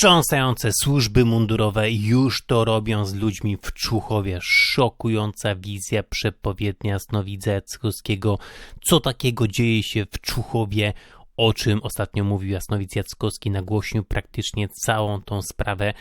Wstrząsające służby mundurowe już to robią z ludźmi w Człuchowie. Szokująca wizja przepowiednia Jackowskiego. Co takiego dzieje się w Człuchowie? O czym ostatnio mówił Jasnowic Jackowski, nagłośnił praktycznie całą tą sprawę.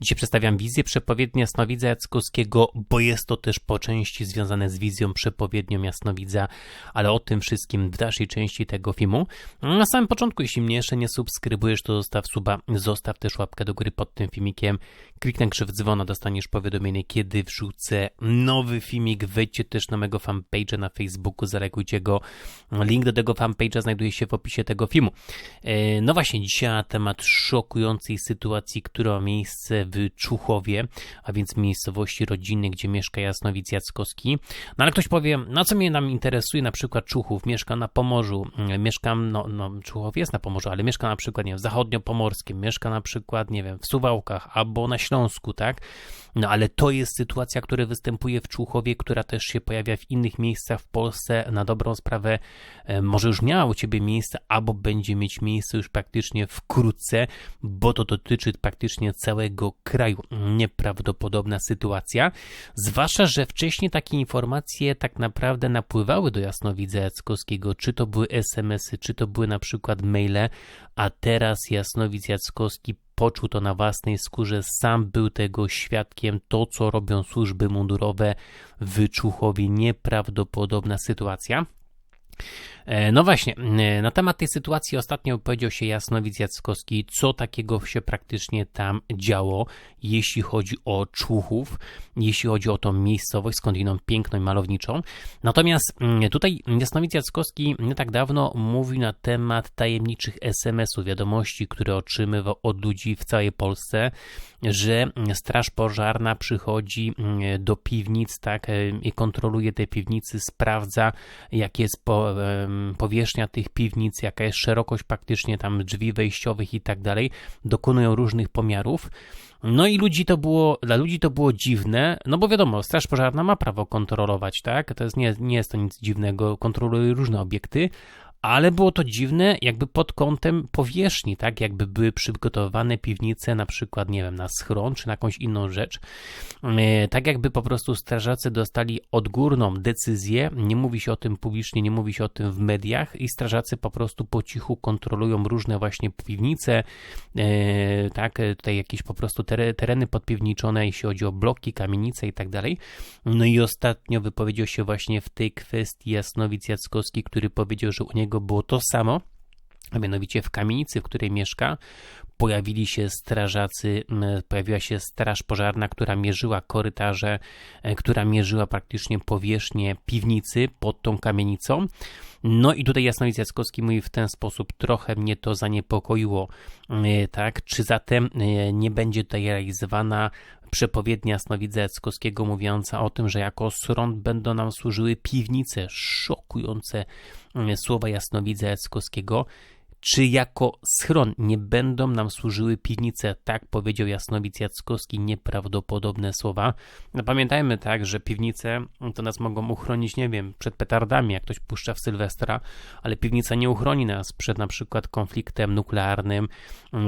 Dzisiaj przedstawiam wizję przepowiednia Jasnowidza Jackowskiego, bo jest to też po części związane z wizją przepowiednią Jasnowidza, ale o tym wszystkim w dalszej części tego filmu. Na samym początku, jeśli mnie jeszcze nie subskrybujesz, to zostaw suba, zostaw też łapkę do góry pod tym filmikiem, kliknij krzyw dzwona, dostaniesz powiadomienie, kiedy wrzucę nowy filmik, wejdźcie też na mojego fanpage'a na Facebooku, zareagujcie go. Link do tego fanpage'a znajduje się w opisie tego filmu. E, no właśnie, dzisiaj na temat szokującej sytuacji, która ma miejsce w Czuchowie, a więc miejscowości rodzinnej, gdzie mieszka Jasnowic Jackowski. No ale ktoś powie, no co mnie nam interesuje, na przykład Czuchów, mieszka na Pomorzu, mieszkam, no, no jest na Pomorzu, ale mieszka na przykład, nie wiem, w zachodniopomorskim, mieszka na przykład, nie wiem, w Suwałkach albo na Śląsku, tak? No ale to jest sytuacja, która występuje w Człuchowie, która też się pojawia w innych miejscach w Polsce. Na dobrą sprawę e, może już miała u Ciebie miejsce, albo będzie mieć miejsce już praktycznie wkrótce, bo to dotyczy praktycznie całego kraju. Nieprawdopodobna sytuacja. Zwłaszcza, że wcześniej takie informacje tak naprawdę napływały do Jasnowidza Jackowskiego, czy to były SMS-y, czy to były na przykład maile, a teraz Jasnowidz Jackowski poczuł to na własnej skórze, sam był tego świadkiem, to co robią służby mundurowe w Czuchowie, nieprawdopodobna sytuacja. E, no właśnie, e, na temat tej sytuacji ostatnio powiedział się Jasnowic Jackowski, co takiego się praktycznie tam działo, jeśli chodzi o Człuchów, jeśli chodzi o tą miejscowość, skądinąd piękną i malowniczą. Natomiast mm, tutaj Jasnowic Jackowski nie tak dawno mówił na temat tajemniczych SMS-ów, wiadomości, które otrzymywał od ludzi w całej Polsce, że Straż Pożarna przychodzi mm, do piwnic, tak, e, i kontroluje te piwnicy, sprawdza, jakie jest po, powierzchnia tych piwnic, jaka jest szerokość praktycznie tam drzwi wejściowych i tak dalej, dokonują różnych pomiarów. No i ludzi to było, dla ludzi to było dziwne, no bo wiadomo, Straż Pożarna ma prawo kontrolować, tak? To jest, nie, nie jest to nic dziwnego, kontroluje różne obiekty, ale było to dziwne, jakby pod kątem powierzchni, tak? Jakby były przygotowane piwnice, na przykład, nie wiem, na schron czy na jakąś inną rzecz. E, tak jakby po prostu strażacy dostali odgórną decyzję, nie mówi się o tym publicznie, nie mówi się o tym w mediach i strażacy po prostu po cichu kontrolują różne właśnie piwnice, e, tak? Tutaj jakieś po prostu tereny podpiwniczone, jeśli chodzi o bloki, kamienice i tak dalej. No i ostatnio wypowiedział się właśnie w tej kwestii Jasnowic Jackowski, który powiedział, że u niego niego było to samo, a mianowicie w kamienicy, w której mieszka, pojawili się strażacy, pojawiła się straż pożarna, która mierzyła korytarze, e, która mierzyła praktycznie powierzchnię piwnicy pod tą kamienicą. No i tutaj Jasnowic Jackowski mówi w ten sposób, trochę mnie to zaniepokoiło, e, tak, czy zatem e, nie będzie tutaj realizowana przepowiednia Jasnowidza Jackowskiego mówiąca o tym, że jako srąd będą nam służyły piwnice, szokujące słowa Jasnowidza Jackowskiego, czy jako schron nie będą nam służyły piwnice, tak powiedział Jasnowic Jackowski, nieprawdopodobne słowa. No, pamiętajmy tak, że piwnice to nas mogą uchronić, nie wiem, przed petardami, jak ktoś puszcza w Sylwestra, ale piwnica nie uchroni nas przed na przykład konfliktem nuklearnym,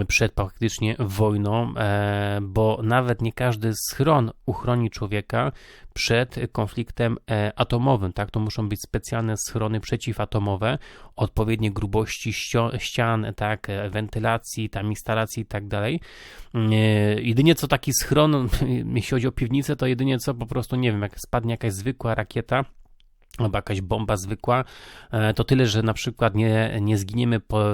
przed praktycznie wojną, e, bo nawet nie każdy schron uchroni człowieka przed konfliktem e, atomowym, tak? To muszą być specjalne schrony przeciwatomowe, odpowiednie grubości ścian, tak, e, wentylacji, tam instalacji i tak dalej. Mm, e, jedynie co taki schron, jeśli chodzi o piwnicę, to jedynie co po prostu, nie wiem, jak spadnie jakaś zwykła rakieta, albo jakaś bomba zwykła, e, to tyle, że na przykład nie, nie zginiemy po,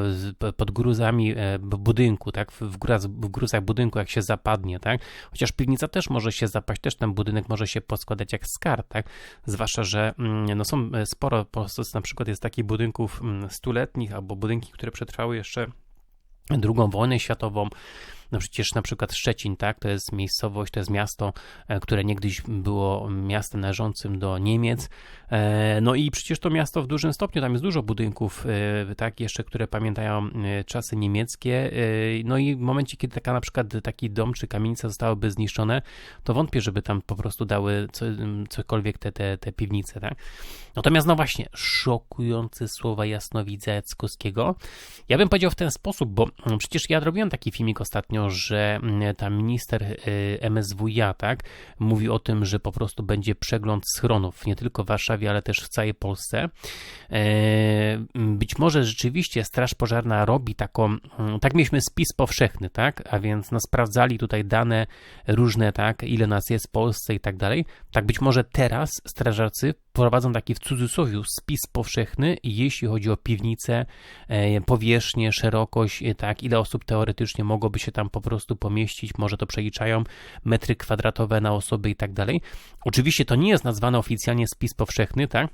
pod gruzami e, budynku, tak, w, gruz, w gruzach budynku, jak się zapadnie, tak, chociaż piwnica też może się zapaść, też ten budynek może się poskładać jak skar, tak, zwłaszcza, że mm, no są e, sporo, na przykład jest takich budynków mm, stuletnich, albo budynki, które przetrwały jeszcze drugą wojnę światową, no przecież na przykład Szczecin, tak, to jest miejscowość, to jest miasto, e, które niegdyś było miastem należącym do Niemiec. E, no i przecież to miasto w dużym stopniu, tam jest dużo budynków, e, tak, jeszcze, które pamiętają czasy niemieckie. No i w momencie, kiedy taka na przykład taki dom czy kamienica zostałyby zniszczone, to wątpię, żeby tam po prostu dały co, cokolwiek te, te, te piwnice, tak. Natomiast no właśnie, szokujące słowa jasnowidza Jackowskiego. Ja bym powiedział w ten sposób, bo przecież ja robiłem taki filmik ostatnio ostatnio, że mm, tam minister y, MSWiA, tak, mówi o tym, że po prostu będzie przegląd schronów, nie tylko w Warszawie, ale też w całej Polsce. E, być może rzeczywiście Straż Pożarna robi taką, tak mieliśmy spis powszechny, tak, a więc no, sprawdzali tutaj dane różne, tak, ile nas jest w Polsce i tak dalej. Tak być może teraz strażacy prowadzą taki w cudzysłowie spis powszechny, jeśli chodzi o piwnice, e, powierzchnię, szerokość, e, tak, ile osób teoretycznie mogłoby się tam po prostu pomieścić, może to przeliczają, metry kwadratowe na osoby i tak dalej. Oczywiście to nie jest nazwane oficjalnie spis powszechny, tak,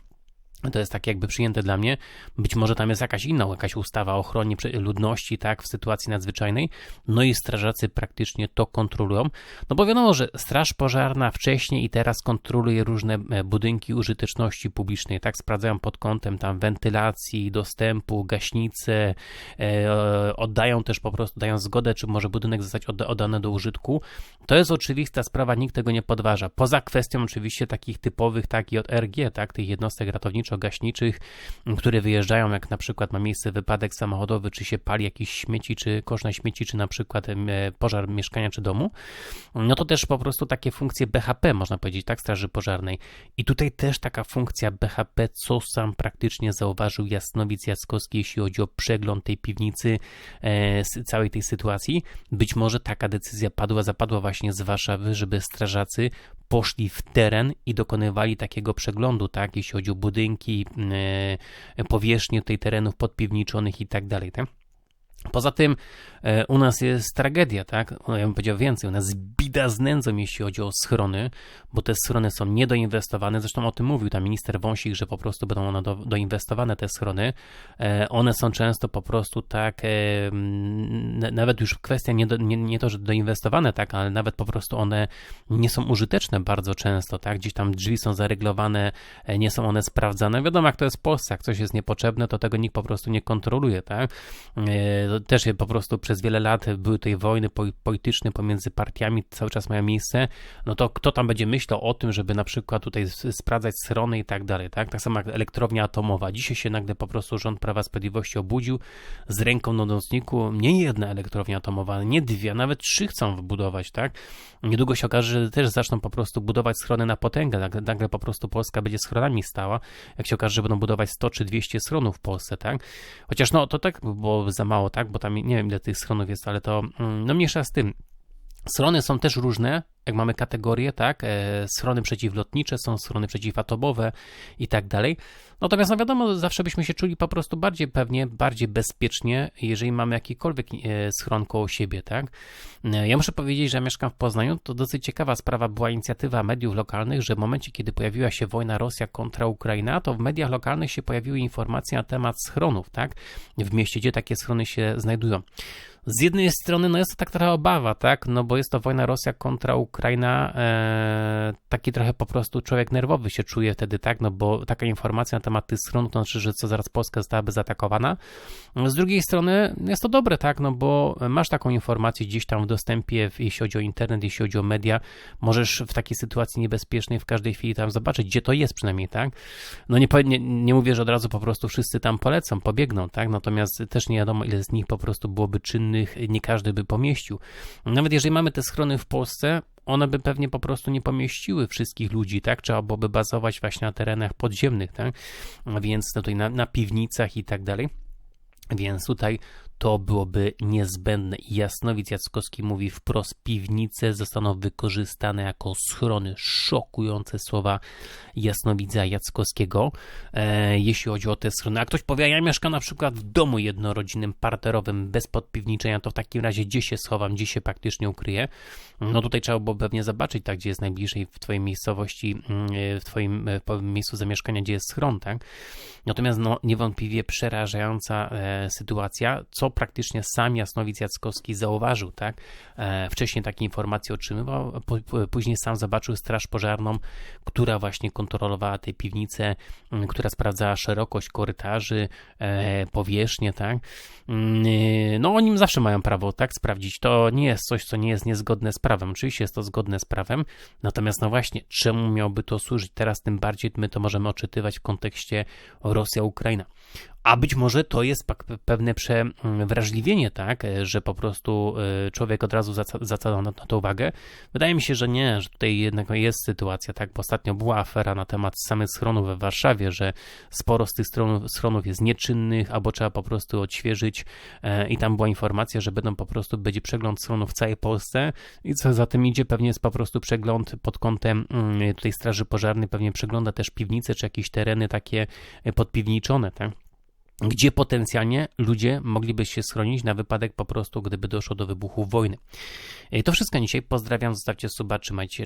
to jest tak jakby przyjęte dla mnie. Być może tam jest jakaś inna, jakaś ustawa o ochronie ludności, tak, w sytuacji nadzwyczajnej. No i strażacy praktycznie to kontrolują. No bo wiadomo, że Straż Pożarna wcześniej i teraz kontroluje różne e, budynki użyteczności publicznej, tak, sprawdzają pod kątem tam wentylacji, dostępu, gaśnice, e, oddają też po prostu, dają zgodę, czy może budynek zostać oddany do użytku. To jest oczywista sprawa, nikt tego nie podważa. Poza kwestią oczywiście takich typowych, tak, JRG, tak, tych jednostek ratowniczych, gaśniczych, które wyjeżdżają, jak na przykład ma miejsce wypadek samochodowy, czy się pali jakieś śmieci, czy kosz na śmieci, czy na przykład pożar mieszkania czy domu, no to też po prostu takie funkcje BHP, można powiedzieć, tak, Straży Pożarnej. I tutaj też taka funkcja BHP, co sam praktycznie zauważył Jasnowic Jackowski, jeśli chodzi o przegląd tej piwnicy, e, całej tej sytuacji. Być może taka decyzja padła, zapadła właśnie z Warszawy, żeby strażacy poszli w teren i dokonywali takiego przeglądu, tak, jeśli chodzi o budynki, e, powierzchnię tej terenów podpiwniczonych i tak dalej, tak? Poza tym e, u nas jest tragedia, tak? No, ja bym powiedział więcej, u nas bida z nędzą, jeśli chodzi o schrony, bo te schrony są niedoinwestowane. Zresztą o tym mówił tam minister Wąsik, że po prostu będą one do, doinwestowane, te schrony. E, one są często po prostu tak, e, nawet już kwestia nie, do, nie, nie to, że doinwestowane, tak, ale nawet po prostu one nie są użyteczne bardzo często, tak? Gdzieś tam drzwi są zareglowane, nie są one sprawdzane. Wiadomo, jak to jest w Polsce, jak coś jest niepotrzebne, to tego nikt po prostu nie kontroluje, tak? Też po prostu przez wiele lat były tej wojny polityczne pomiędzy partiami, cały czas mają miejsce, no to kto tam będzie myślał o tym, żeby na przykład tutaj sprawdzać strony i tak dalej, tak? Tak samo jak elektrownia atomowa. Dzisiaj się nagle po prostu rząd Prawa Sprawiedliwości obudził z ręką na nocniku, nie jedna elektrownia atomowa, nie dwie, nawet trzy chcą wybudować, tak? Niedługo się okaże, że też zaczną po prostu budować schrony na potęgę, nagle po prostu Polska będzie schronami stała, jak się okaże, że będą budować 100 czy 200 schronów w Polsce, tak? Chociaż no to tak było za mało, tak? Bo tam nie wiem ile tych schronów jest, ale to mm, no mniejsza z tym. Schrony są też różne, jak mamy kategorie, tak, e, schrony przeciwlotnicze, są schrony przeciwatomowe i tak dalej. Natomiast no wiadomo, zawsze byśmy się czuli po prostu bardziej pewnie, bardziej bezpiecznie, jeżeli mamy jakikolwiek e, schron koło siebie, tak. E, ja muszę powiedzieć, że ja mieszkam w Poznaniu, to dosyć ciekawa sprawa była inicjatywa mediów lokalnych, że w momencie, kiedy pojawiła się wojna Rosja kontra Ukraina, to w mediach lokalnych się pojawiły informacje na temat schronów, tak, w mieście, gdzie takie schrony się znajdują. Z jednej strony, no jest to tak trochę obawa, tak, no bo jest to wojna Rosja kontra Ukraina, e, taki trochę po prostu człowiek nerwowy się czuje wtedy, tak, no bo taka informacja na temat tych stron, to znaczy, że co zaraz Polska zostałaby zaatakowana. Z drugiej strony jest to dobre, tak, no bo masz taką informację gdzieś tam w dostępie, jeśli chodzi o internet, jeśli chodzi o media, możesz w takiej sytuacji niebezpiecznej w każdej chwili tam zobaczyć, gdzie to jest przynajmniej, tak. No nie, nie, nie mówię, że od razu po prostu wszyscy tam polecą, pobiegną, tak, natomiast też nie wiadomo, ile z nich po prostu byłoby czynnych nie każdy by pomieścił. Nawet jeżeli mamy te schrony w Polsce, one by pewnie po prostu nie pomieściły wszystkich ludzi, tak? Trzeba byłoby bazować właśnie na terenach podziemnych, tak? Więc tutaj na, na piwnicach i tak dalej. Więc tutaj to byłoby niezbędne. Jasnowic Jackowski mówi wprost, piwnice zostaną wykorzystane jako schrony. Szokujące słowa Jasnowidza Jackowskiego, e, jeśli chodzi o te schrony. A ktoś powie, ja mieszkam na przykład w domu jednorodzinnym, parterowym, bez podpiwniczenia, to w takim razie gdzie się schowam, gdzie się praktycznie ukryję? No tutaj trzeba było pewnie zobaczyć, tak, gdzie jest najbliżej w twojej miejscowości, mm, e, w twoim miejscu zamieszkania, gdzie jest schron, tak? Natomiast no, niewątpliwie przerażająca e, sytuacja, co praktycznie sam Jasnowic Jackowski zauważył, tak? E, wcześniej takie informacje otrzymywał, później sam zobaczył straż pożarną, która właśnie kontrolowała te piwnice, która sprawdzała szerokość korytarzy, e, powierzchnię, tak? No oni zawsze mają prawo, tak, sprawdzić. To nie jest coś, co nie jest niezgodne z prawem. Oczywiście jest to zgodne z prawem, natomiast no właśnie, czemu miałby to służyć? Teraz tym bardziej my to możemy odczytywać w kontekście Rosja-Ukraina. A być może to jest pewne przewrażliwienie, tak, e, że po prostu e, człowiek od razu zaca- zwraca na, na to uwagę. Wydaje mi się, że nie, że tutaj jednak jest sytuacja, tak, bo ostatnio była afera na temat samych schronów we Warszawie, że sporo z tych schronów, schronów jest nieczynnych, albo trzeba po prostu odświeżyć e, i tam była informacja, że będą po prostu, będzie przegląd schronów w całej Polsce i co za tym idzie, pewnie jest po prostu przegląd pod kątem mm, tutaj Straży Pożarnej, pewnie przegląda też piwnice, czy jakieś tereny takie podpiwniczone, tak? Gdzie potencjalnie ludzie mogliby się schronić na wypadek po prostu, gdyby doszło do wybuchu wojny. E, To wszystko dzisiaj. Pozdrawiam, zostawcie suba, trzymajcie.